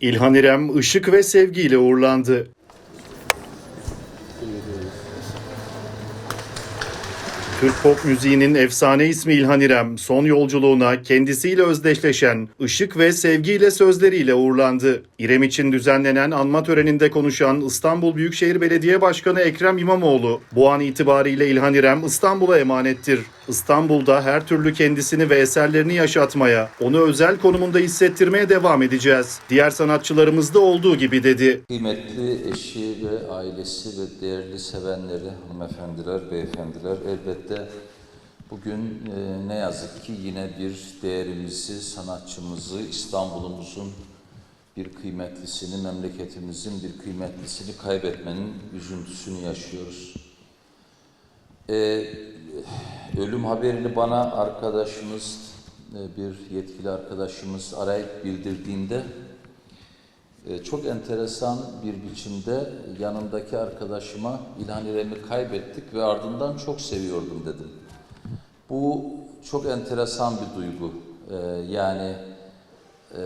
İlhan İrem ışık ve sevgiyle uğurlandı. Türk pop müziğinin efsane ismi İlhan İrem, son yolculuğuna kendisiyle özdeşleşen ışık ve sevgiyle sözleriyle uğurlandı. İrem için düzenlenen anma töreninde konuşan İstanbul Büyükşehir Belediye Başkanı Ekrem İmamoğlu, bu an itibariyle İlhan İrem İstanbul'a emanettir. İstanbul'da her türlü kendisini ve eserlerini yaşatmaya, onu özel konumunda hissettirmeye devam edeceğiz. Diğer sanatçılarımızda olduğu gibi dedi. Kıymetli eşi ve ailesi ve değerli sevenleri, hanımefendiler, beyefendiler elbette bugün e, ne yazık ki yine bir değerimizi, sanatçımızı, İstanbul'umuzun bir kıymetlisini, memleketimizin bir kıymetlisini kaybetmenin üzüntüsünü yaşıyoruz. E, ölüm haberini bana arkadaşımız, e, bir yetkili arkadaşımız arayıp bildirdiğinde Çok enteresan bir biçimde yanımdaki arkadaşıma İlhan İrem'i kaybettik ve ardından çok seviyordum dedim. Bu çok enteresan bir duygu. Ee, Yani e,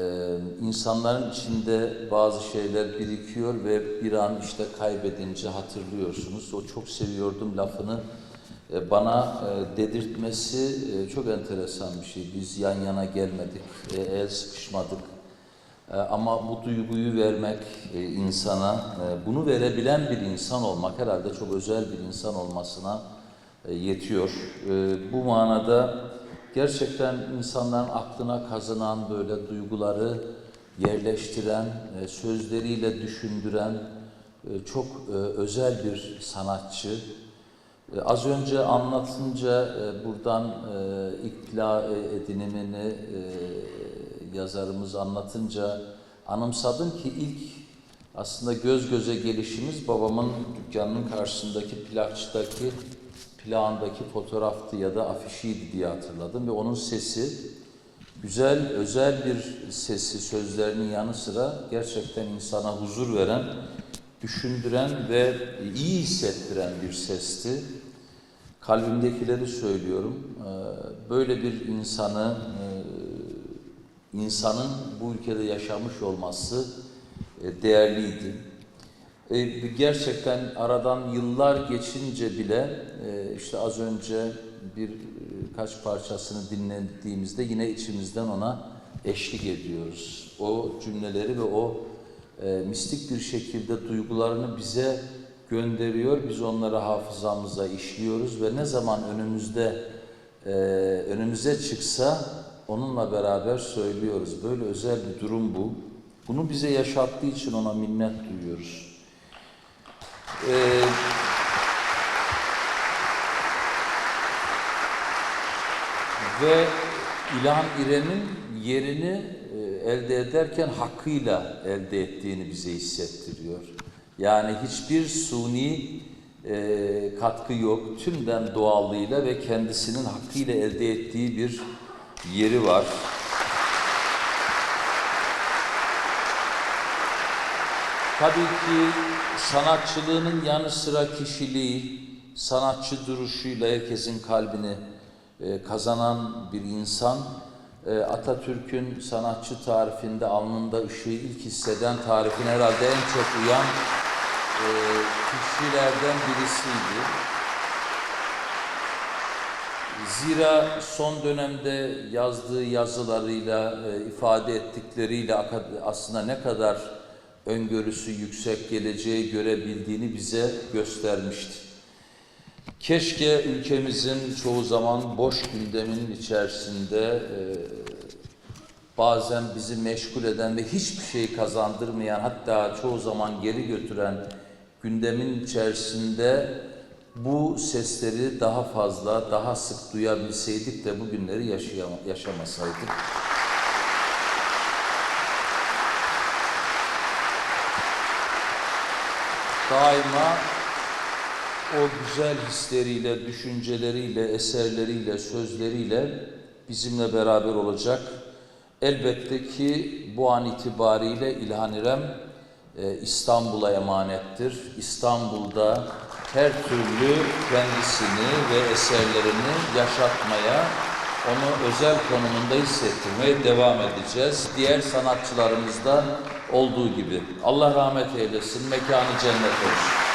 insanların içinde bazı şeyler birikiyor ve bir an işte kaybedince hatırlıyorsunuz. O çok seviyordum lafını e, bana e, dedirtmesi e, çok enteresan bir şey. Biz yan yana gelmedik, e, el sıkışmadık. E, Ama bu duyguyu vermek e, insana, e, bunu verebilen bir insan olmak herhalde çok özel bir insan olmasına e, yetiyor. E, Bu manada gerçekten insanların aklına kazınan böyle duyguları yerleştiren, sözleriyle düşündüren çok özel bir sanatçı. Az önce anlatınca buradan ikla edinimini yazarımız anlatınca anımsadım ki ilk aslında göz göze gelişimiz babamın dükkanının karşısındaki plakçıdaki plağındaki fotoğraftı ya da afişiydi diye hatırladım ve onun sesi güzel, özel bir sesi, sözlerinin yanı sıra gerçekten insana huzur veren, düşündüren ve iyi hissettiren bir sesti. Kalbimdekileri söylüyorum. Ee, Böyle bir insanı, insanın bu ülkede yaşamış olması e, değerliydi. E, Gerçekten aradan yıllar geçince bile e, işte az önce bir kaç parçasını dinlediğimizde yine içimizden ona eşlik ediyoruz. O cümleleri ve o mistik bir şekilde duygularını bize gönderiyor. Biz onları hafızamıza işliyoruz ve ne zaman önümüzde önümüze çıksa onunla beraber söylüyoruz. Böyle özel bir durum bu. Bunu bize yaşattığı için ona minnet duyuyoruz. Ee, ve İlhan İrem'in yerini e, elde ederken hakkıyla elde ettiğini bize hissettiriyor. Yani hiçbir suni e, katkı yok. Tümden doğallığıyla ve kendisinin hakkıyla elde ettiği bir yeri var. Tabii ki sanatçılığının yanı sıra kişiliği, sanatçı duruşuyla herkesin kalbini e, kazanan bir insan. E, Atatürk'ün sanatçı tarifinde alnında ışığı ilk hisseden tarifine herhalde en çok uyan e, kişilerden birisiydi. Zira son dönemde yazdığı yazılarıyla, e, ifade ettikleriyle aslında ne kadar öngörüsü yüksek geleceği görebildiğini bize göstermişti. Keşke ülkemizin çoğu zaman boş gündemin içerisinde e, bazen bizi meşgul eden ve hiçbir şey kazandırmayan hatta çoğu zaman geri götüren gündemin içerisinde bu sesleri daha fazla, daha sık duyabilseydik de bu günleri yaşayama- yaşamasaydık. Daima o güzel hisleriyle, düşünceleriyle, eserleriyle, sözleriyle bizimle beraber olacak. Elbette ki bu an itibariyle İlhan İrem e, İstanbul'a emanettir. İstanbul'da her türlü kendisini ve eserlerini yaşatmaya onu özel konumunda hissettirmeye devam edeceğiz. Diğer sanatçılarımızda olduğu gibi. Allah rahmet eylesin, mekanı cennet olsun.